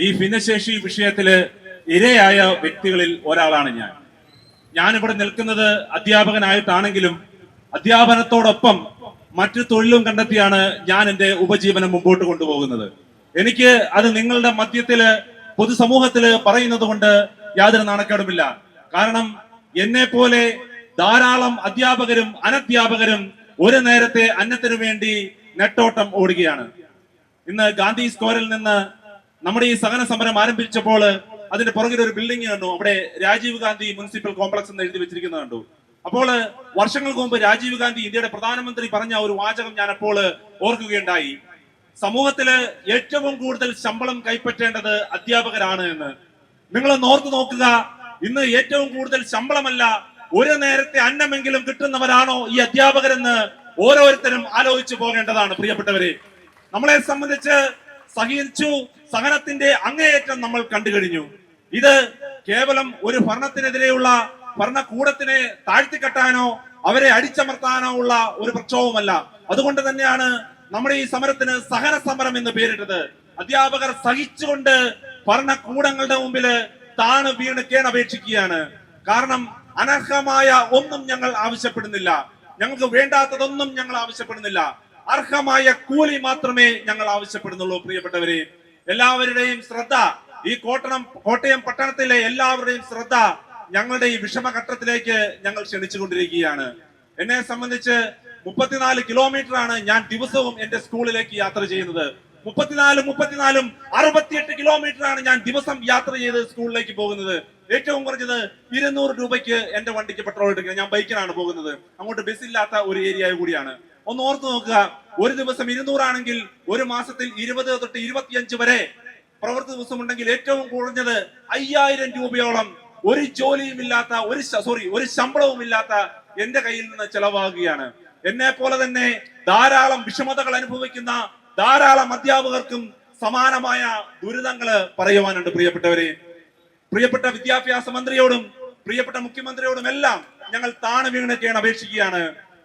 ഈ ഭിന്നശേഷി വിഷയത്തിൽ ഇരയായ വ്യക്തികളിൽ ഒരാളാണ് ഞാൻ. ഞാനിവിടെ നിൽക്കുന്നത് അധ്യാപകനായിട്ടാണെങ്കിലും അധ്യാപനത്തോടൊപ്പം മറ്റു തൊഴിലും കണ്ടെത്തിയാണ് ഞാൻ എന്റെ ഉപജീവനം മുമ്പോട്ട് കൊണ്ടുപോകുന്നത്. എനിക്ക് അത് നിങ്ങളുടെ മധ്യത്തിൽ പൊതുസമൂഹത്തിൽ പറയുന്നത് കൊണ്ട് യാതൊരു നാണക്കേടുമില്ല. കാരണം എന്നെ പോലെ ധാരാളം അധ്യാപകരും അനധ്യാപകരും ഒരു നേരത്തെ അന്നത്തിനു വേണ്ടി നെട്ടോട്ടം ഓടുകയാണ്. ഇന്ന് ഗാന്ധി സ്ക്വയറിൽ നിന്ന് നമ്മുടെ ഈ സഹന സമരം ആരംഭിച്ചപ്പോൾ അതിന്റെ പുറകിൽ ഒരു ബിൽഡിംഗ് കണ്ടു. അവിടെ രാജീവ് ഗാന്ധി മുനിസിപ്പൽ കോംപ്ലക്സ് എന്ന് എഴുതി വെച്ചിരിക്കുന്നത് കണ്ടു. അപ്പോൾ വർഷങ്ങൾക്ക് മുമ്പ് രാജീവ് ഗാന്ധി ഇന്ത്യയുടെ പ്രധാനമന്ത്രി പറഞ്ഞ ഒരു വാചകം ഞാൻ അപ്പോൾ ഓർക്കുകയുണ്ടായി. സമൂഹത്തിൽ ഏറ്റവും കൂടുതൽ ശമ്പളം കൈപ്പറ്റേണ്ടത് അധ്യാപകരാണ് എന്ന്. നിങ്ങൾ ഓർത്തു നോക്കുക. ഇന്ന് ഏറ്റവും കൂടുതൽ ശമ്പളമല്ല ഒരു നേരത്തെ അന്നമെങ്കിലും കിട്ടുന്നവരാണോ ഈ അധ്യാപകരെന്ന് ഓരോരുത്തരും ആലോചിച്ചു പോകേണ്ടതാണ് പ്രിയപ്പെട്ടവരെ. നമ്മളെ സംബന്ധിച്ച് സഹിച്ചു സഹനത്തിന്റെ അങ്ങേയറ്റം നമ്മൾ കണ്ടു കഴിഞ്ഞു. ഇത് കേവലം ഒരു ഭരണത്തിനെതിരെയുള്ള ഭരണകൂടത്തിനെ താഴ്ത്തിക്കെട്ടാനോ അവരെ അടിച്ചമർത്താനോ ഉള്ള ഒരു പ്രക്ഷോഭമല്ല. അതുകൊണ്ട് തന്നെയാണ് നമ്മുടെ ഈ സമരത്തിന് സഹന സമരം എന്ന് പേരിട്ടത്. അധ്യാപകർ സഹിച്ചുകൊണ്ട് ഭരണകൂടങ്ങളുടെ മുമ്പിൽ താണ് വീണ് കേണപേക്ഷിക്കുകയാണ് കാരണം അനർഹമായ ഒന്നും ഞങ്ങൾ ആവശ്യപ്പെടുന്നില്ല. ഞങ്ങൾക്ക് വേണ്ടാത്തതൊന്നും ഞങ്ങൾ ആവശ്യപ്പെടുന്നില്ല. അർഹമായ കൂലി മാത്രമേ ഞങ്ങൾ ആവശ്യപ്പെടുന്നുള്ളൂ പ്രിയപ്പെട്ടവരെ. എല്ലാവരുടെയും ശ്രദ്ധ. ഈ കോട്ടണം കോട്ടയം പട്ടണത്തിലെ എല്ലാവരുടെയും ശ്രദ്ധ ഞങ്ങളുടെ ഈ വിഷമഘട്ടത്തിലേക്ക് ഞങ്ങൾ ക്ഷണിച്ചുകൊണ്ടിരിക്കുകയാണ്. എന്നെ സംബന്ധിച്ച് മുപ്പത്തിനാല് കിലോമീറ്റർ ആണ് ഞാൻ ദിവസവും എന്റെ സ്കൂളിലേക്ക് യാത്ര ചെയ്യുന്നത്. മുപ്പത്തിനാലും മുപ്പത്തിനാലും അറുപത്തിയെട്ട് കിലോമീറ്റർ ആണ് ഞാൻ ദിവസം യാത്ര ചെയ്ത് സ്കൂളിലേക്ക് പോകുന്നത്. ഏറ്റവും കുറഞ്ഞത് ഇരുന്നൂറ് രൂപയ്ക്ക് എന്റെ വണ്ടിക്ക് പെട്രോൾ എടുക്കുന്നത് ഞാൻ ബൈക്കിലാണ് പോകുന്നത്. അങ്ങോട്ട് ബസ് ഇല്ലാത്ത ഒരു ഏരിയ കൂടിയാണ്. ഒന്ന് ഓർത്തു നോക്കുക. ഒരു ദിവസം ഇരുന്നൂറാണെങ്കിൽ ഒരു മാസത്തിൽ ഇരുപത് തൊട്ട് ഇരുപത്തിയഞ്ച് വരെ പ്രവൃത്തി ദിവസം ഉണ്ടെങ്കിൽ ഏറ്റവും കുറഞ്ഞത് അയ്യായിരം രൂപയോളം ഒരു ജോലിയും ഇല്ലാത്ത ഒരു സോറി ഒരു ശമ്പളവും ഇല്ലാത്ത എന്റെ കയ്യിൽ നിന്ന് ചെലവാകുകയാണ്. എന്നെ പോലെ തന്നെ ധാരാളം വിഷമതകൾ അനുഭവിക്കുന്ന ധാരാളം അധ്യാപകർക്കും സമാനമായ ദുരിതങ്ങൾ പറയുവാനുണ്ട് പ്രിയപ്പെട്ടവരെ. പ്രിയപ്പെട്ട വിദ്യാഭ്യാസ മന്ത്രിയോടും പ്രിയപ്പെട്ട മുഖ്യമന്ത്രിയോടും എല്ലാം ഞങ്ങൾ താണു വീണൊക്കെയാണ് അപേക്ഷിക്കുകയാണ്.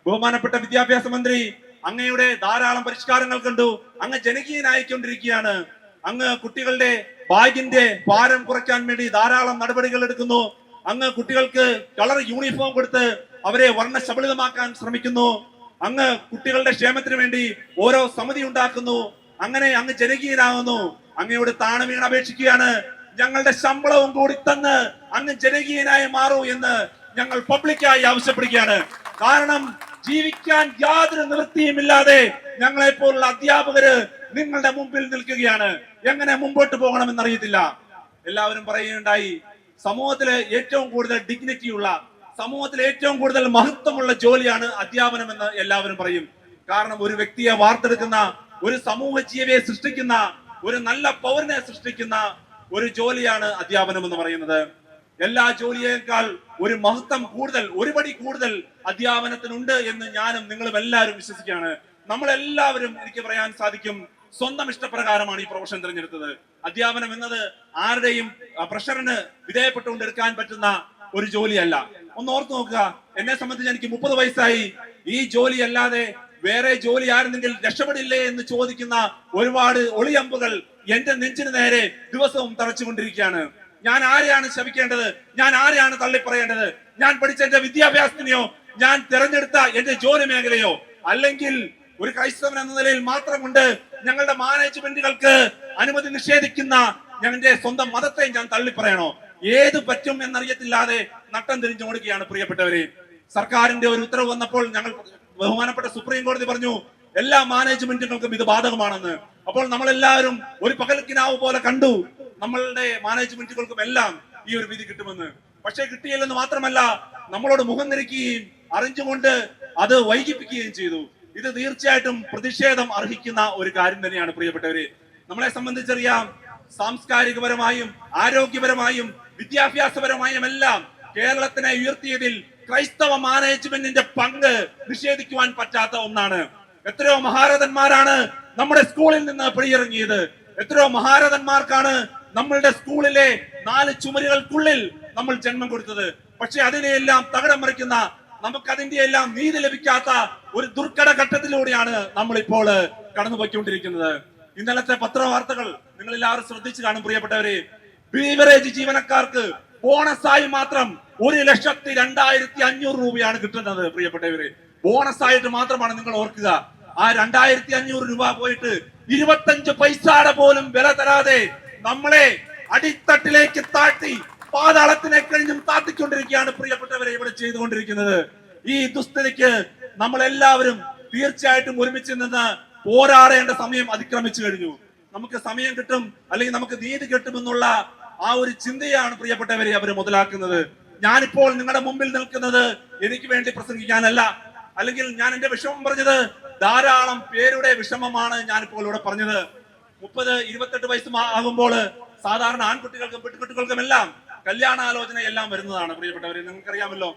ബഹുമാനപ്പെട്ട വിദ്യാഭ്യാസ മന്ത്രി അങ്ങയുടെ ധാരാളം പരിഷ്കാരങ്ങൾ കണ്ടു. അങ്ങ് ജനകീയനായിക്കൊണ്ടിരിക്കുകയാണ്. അങ്ങ് കുട്ടികളുടെ ബാഗിന്റെ ഭാരം കുറയ്ക്കാൻ വേണ്ടി ധാരാളം നടപടികൾ എടുക്കുന്നു. അങ്ങ് കുട്ടികൾക്ക് കളർ യൂണിഫോം കൊടുത്ത് അവരെ വർണശബളിതമാക്കാൻ ശ്രമിക്കുന്നു. അങ്ങ് കുട്ടികളുടെ ക്ഷേമത്തിന് വേണ്ടി ഓരോ സമിതി ഉണ്ടാക്കുന്നു. അങ്ങനെ അങ്ങ് ജനകീയനാകുന്നു. അങ്ങയോട് താണു അപേക്ഷിക്കുകയാണ്. ഞങ്ങളുടെ ശമ്പളവും കൂടി തന്ന് അങ്ങ് ജനകീയനായി മാറൂ എന്ന് ഞങ്ങൾ പബ്ലിക്കായി ആവശ്യപ്പെടുകയാണ്. കാരണം ജീവിക്കാൻ യാതൊരു നിവൃത്തിയുമില്ലാതെ ഞങ്ങളെ പോലുള്ള അധ്യാപകര് നിങ്ങളുടെ മുമ്പിൽ നിൽക്കുകയാണ്. എങ്ങനെ മുമ്പോട്ട് പോകണമെന്ന് അറിയത്തില്ല എല്ലാവരും പറയുകയുണ്ടായി സമൂഹത്തിലെ ഏറ്റവും കൂടുതൽ ഡിഗ്നിറ്റി ഉള്ള സമൂഹത്തിലെ ഏറ്റവും കൂടുതൽ മഹത്വമുള്ള ജോലിയാണ് അധ്യാപനം എന്ന് എല്ലാവരും പറയും. കാരണം ഒരു വ്യക്തിയെ വാർത്തെടുക്കുന്ന ഒരു സമൂഹ ജീവിയെ സൃഷ്ടിക്കുന്ന ഒരു നല്ല പൗരനെ സൃഷ്ടിക്കുന്ന ഒരു ജോലിയാണ് അധ്യാപനം എന്ന് പറയുന്നത്. എല്ലാ ജോലിയേക്കാൾ ഒരു മഹത്വം കൂടുതൽ ഒരുപടി കൂടുതൽ അധ്യാപനത്തിനുണ്ട് എന്ന് ഞാനും നിങ്ങളും എല്ലാവരും വിശ്വസിക്കുകയാണ്. നമ്മളെല്ലാവരും എനിക്ക് പറയാൻ സാധിക്കും സ്വന്തം ഇഷ്ടപ്രകാരമാണ് ഈ പ്രൊഫഷൻ തിരഞ്ഞെടുത്തത്. അധ്യാപനം എന്നത് ആരുടെയും പ്രഷറിന് വിധേയപ്പെട്ടുകൊണ്ട് എടുക്കാൻ പറ്റുന്ന ഒരു ജോലിയല്ല. ഒന്ന് ഓർത്ത് നോക്കുക എന്നെ സംബന്ധിച്ച് എനിക്ക് മുപ്പത് വയസ്സായി. ഈ ജോലി അല്ലാതെ വേറെ ജോലി ആയിരുന്നെങ്കിൽ രക്ഷപ്പെടില്ലേ എന്ന് ചോദിക്കുന്ന ഒരുപാട് ഒളിയമ്പുകൾ എന്റെ നെഞ്ചിന് നേരെ ദിവസവും തറച്ചുകൊണ്ടിരിക്കുകയാണ്. ഞാൻ ആരെയാണ് ശപിക്കേണ്ടത്? ഞാൻ ആരെയാണ് തള്ളിപ്പറയേണ്ടത്? ഞാൻ പഠിച്ച എന്റെ വിദ്യാഭ്യാസത്തിനെയോ ഞാൻ തിരഞ്ഞെടുത്ത എന്റെ ജോലി മേഖലയോ അല്ലെങ്കിൽ ഒരു ക്രൈസ്തവൻ എന്ന നിലയിൽ മാത്രം കൊണ്ട് ഞങ്ങളുടെ മാനേജ്മെന്റുകൾക്ക് അനുമതി നിഷേധിക്കുന്ന ഞങ്ങളുടെ സ്വന്തം മതത്തെ ഞാൻ തള്ളിപ്പറയണോ? ഏത് പറ്റും എന്നറിയത്തില്ലാതെ നട്ടം തിരിഞ്ഞോടുകയാണ് പ്രിയപ്പെട്ടവരെ. സർക്കാരിന്റെ ഒരു ഉത്തരവ് വന്നപ്പോൾ ഞങ്ങൾ ബഹുമാനപ്പെട്ട സുപ്രീം കോടതി പറഞ്ഞു എല്ലാ മാനേജ്മെന്റുകൾക്കും ഇത് ബാധകമാണെന്ന്. അപ്പോൾ നമ്മളെല്ലാവരും ഒരു പകൽക്കിനാവ് പോലെ കണ്ടു. നമ്മളുടെ മാനേജ്മെന്റുകൾക്കും എല്ലാം ഈ ഒരു വിധി കിട്ടുമെന്ന്. പക്ഷേ കിട്ടിയില്ലെന്ന് മാത്രമല്ല നമ്മളോട് മുഖം നിരക്കുകയും അറിഞ്ഞുകൊണ്ട് അത് വൈകിപ്പിക്കുകയും ചെയ്തു. ഇത് തീർച്ചയായിട്ടും പ്രതിഷേധം അർഹിക്കുന്ന ഒരു കാര്യം തന്നെയാണ് പ്രിയപ്പെട്ടവര്. നമ്മളെ സംബന്ധിച്ചറിയാം സാംസ്കാരികപരമായും ആരോഗ്യപരമായും വിദ്യാഭ്യാസപരമായും എല്ലാം കേരളത്തിനെ ഉയർത്തിയതിൽ ക്രൈസ്തവ മാനേജ്മെന്റിന്റെ പങ്ക് നിഷേധിക്കുവാൻ പറ്റാത്ത ഒന്നാണ്. എത്രയോ മഹാരഥന്മാരാണ് നമ്മുടെ സ്കൂളിൽ നിന്ന് പിഴിയിറങ്ങിയത് എത്രയോ മഹാരഥന്മാർക്കാണ് നമ്മളുടെ സ്കൂളിലെ നാല് ചുമരുകൾക്കുള്ളിൽ നമ്മൾ ജന്മം കൊടുത്തത്. പക്ഷെ അതിനെയെല്ലാം തകടം മറിക്കുന്ന നമുക്ക് അതിന്റെ എല്ലാം നീതി ലഭിക്കാത്ത ഒരു ദുർഘട ഘട്ടത്തിലൂടെയാണ് നമ്മൾ ഇപ്പോൾ കടന്നുപോയിക്കൊണ്ടിരിക്കുന്നത്. ഇന്നലത്തെ പത്രവാർത്തകൾ നിങ്ങൾ എല്ലാവരും ശ്രദ്ധിച്ചു കാണും പ്രിയപ്പെട്ടവരെ. ബീവറേജ് ജീവനക്കാർക്ക് ബോണസായി മാത്രം ഒരു ലക്ഷത്തി രണ്ടായിരത്തി അഞ്ഞൂറ് രൂപയാണ് കിട്ടുന്നത് പ്രിയപ്പെട്ടവരെ. ബോണസ് ആയിട്ട് മാത്രമാണ് നിങ്ങൾ ഓർക്കുക. ആ രണ്ടായിരത്തി അഞ്ഞൂറ് രൂപ പോയിട്ട് ഇരുപത്തഞ്ച് പൈസയുടെ പോലും വില തരാതെ നമ്മളെ അടിത്തട്ടിലേക്ക് താഴ്ത്തി പാതാളത്തിനെ കഴിഞ്ഞും താത്തിക്കൊണ്ടിരിക്കുകയാണ് പ്രിയപ്പെട്ടവരെ ഇവിടെ ചെയ്തുകൊണ്ടിരിക്കുന്നത്. ഈ ദുസ്ഥിതിക്ക് നമ്മളെല്ലാവരും തീർച്ചയായിട്ടും ഒരുമിച്ച് നിന്ന് പോരാടേണ്ട സമയം അതിക്രമിച്ചു കഴിഞ്ഞു. നമുക്ക് സമയം കിട്ടും അല്ലെങ്കിൽ നമുക്ക് നീതി കിട്ടുമെന്നുള്ള ആ ഒരു ചിന്തയാണ് പ്രിയപ്പെട്ടവരെ അവർ മുതലാക്കുന്നത്. ഞാനിപ്പോൾ നിങ്ങളുടെ മുമ്പിൽ നിൽക്കുന്നത് എനിക്ക് വേണ്ടി പ്രസംഗിക്കാനല്ല. അല്ലെങ്കിൽ ഞാൻ എന്റെ വിഷമം പറഞ്ഞത് ധാരാളം പേരുടെ വിഷമമാണ് ഞാനിപ്പോൾ ഇവിടെ പറഞ്ഞത്. മുപ്പത് ഇരുപത്തെട്ട് വയസ്സ് ആകുമ്പോൾ സാധാരണ ആൺകുട്ടികൾക്കും പെൺകുട്ടികൾക്കും എല്ലാം കല്യാണാലോചന എല്ലാം വരുന്നതാണ് പ്രിയപ്പെട്ടവരെ. നിങ്ങൾക്കറിയാമല്ലോ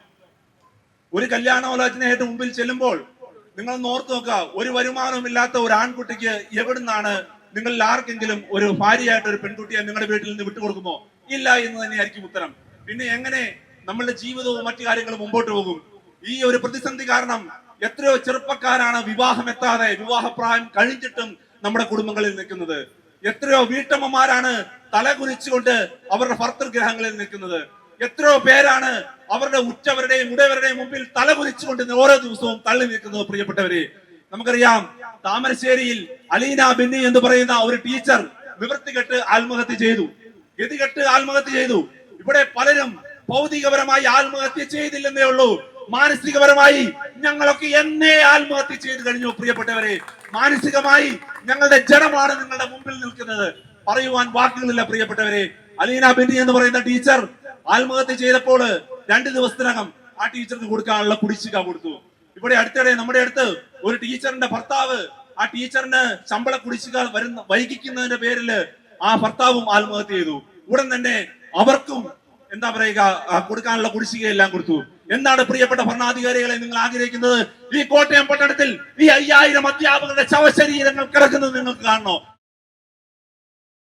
ഒരു കല്യാണാലോചനയായിട്ട് മുമ്പിൽ ചെല്ലുമ്പോൾ നിങ്ങൾ ഓർത്തു നോക്കുക ഒരു വരുമാനവും ഇല്ലാത്ത ഒരു ആൺകുട്ടിക്ക് എവിടുന്നാണ് നിങ്ങളിൽ ആർക്കെങ്കിലും ഒരു ഭാര്യയായിട്ട് ഒരു പെൺകുട്ടിയെ നിങ്ങളുടെ വീട്ടിൽ നിന്ന് വിട്ടുകൊടുക്കുമോ? ഇല്ല എന്ന് തന്നെയായിരിക്കും ഉത്തരം. പിന്നെ എങ്ങനെ നമ്മളുടെ ജീവിതവും മറ്റു കാര്യങ്ങളും മുമ്പോട്ട് പോകും? ഈ ഒരു പ്രതിസന്ധി കാരണം എത്രയോ ചെറുപ്പക്കാരാണ് വിവാഹം എത്താതെ വിവാഹപ്രായം കഴിഞ്ഞിട്ടും നമ്മുടെ കുടുംബങ്ങളിൽ നിൽക്കുന്നത്. എത്രയോ വീട്ടമ്മമാരാണ് തല കുനിച്ചുകൊണ്ട് അവരുടെ ഭർത്തൃഗ്രഹങ്ങളിൽ നിൽക്കുന്നത്. എത്രയോ പേരാണ് അവരുടെ ഉറ്റവരുടെയും ഉടയവരുടെയും മുമ്പിൽ തല കുനിച്ചുകൊണ്ട് ഓരോ ദിവസവും തള്ളി നിൽക്കുന്നത് പ്രിയപ്പെട്ടവരെ. നമുക്കറിയാം താമരശ്ശേരിയിൽ അലീന ബിന്നി എന്ന് പറയുന്ന ഒരു ടീച്ചർ നിവൃത്തികെട്ട് ആത്മഹത്യ ചെയ്തു. ഗതികെട്ട് ആത്മഹത്യ ചെയ്തു. ഇവിടെ പലരും ഭൗതികപരമായി ആത്മഹത്യ ചെയ്തില്ലെന്നേ ഉള്ളൂ. മാനസികപരമായി ഞങ്ങളൊക്കെ എന്നേ ആത്മഹത്യ ചെയ്തു കഴിഞ്ഞു പ്രിയപ്പെട്ടവരെ. മാനസികമായി ഞങ്ങളുടെ ജനമാണ് നിങ്ങളുടെ മുമ്പിൽ നിൽക്കുന്നത്. പറയുവാൻ വാക്കുകളില്ല പ്രിയപ്പെട്ടവരെ. അലീന ബെന്നി എന്ന് പറയുന്ന ടീച്ചർ ആത്മഹത്യ ചെയ്തപ്പോൾ രണ്ട് ദിവസത്തിനകം ആ ടീച്ചർക്ക് കൊടുക്കാനുള്ള കുടിശ്ശിക കൊടുത്തു. ഇവിടെ അടുത്തിടെ നമ്മുടെ അടുത്ത് ഒരു ടീച്ചറിന്റെ ഭർത്താവ് ആ ടീച്ചറിന് ശമ്പള കുടിശ്ശിക വരുന്ന വൈകിക്കുന്നതിന്റെ പേരിൽ ആ ഭർത്താവും ആത്മഹത്യ ചെയ്തു. ഉടൻ തന്നെ അവർക്കും എന്താ പറയുക കൊടുക്കാനുള്ള കുടിശ്ശികയെല്ലാം കൊടുത്തു. എന്താണ് പ്രിയപ്പെട്ട ഭരണാധികാരികളെ നിങ്ങൾ ആഗ്രഹിക്കുന്നത്? ഈ കോട്ടയം പട്ടണത്തിൽ ഈ അയ്യായിരം അധ്യാപകരുടെ ശവശരീരങ്ങൾ കിടക്കുന്നത് നിങ്ങൾക്ക് കാണണോ?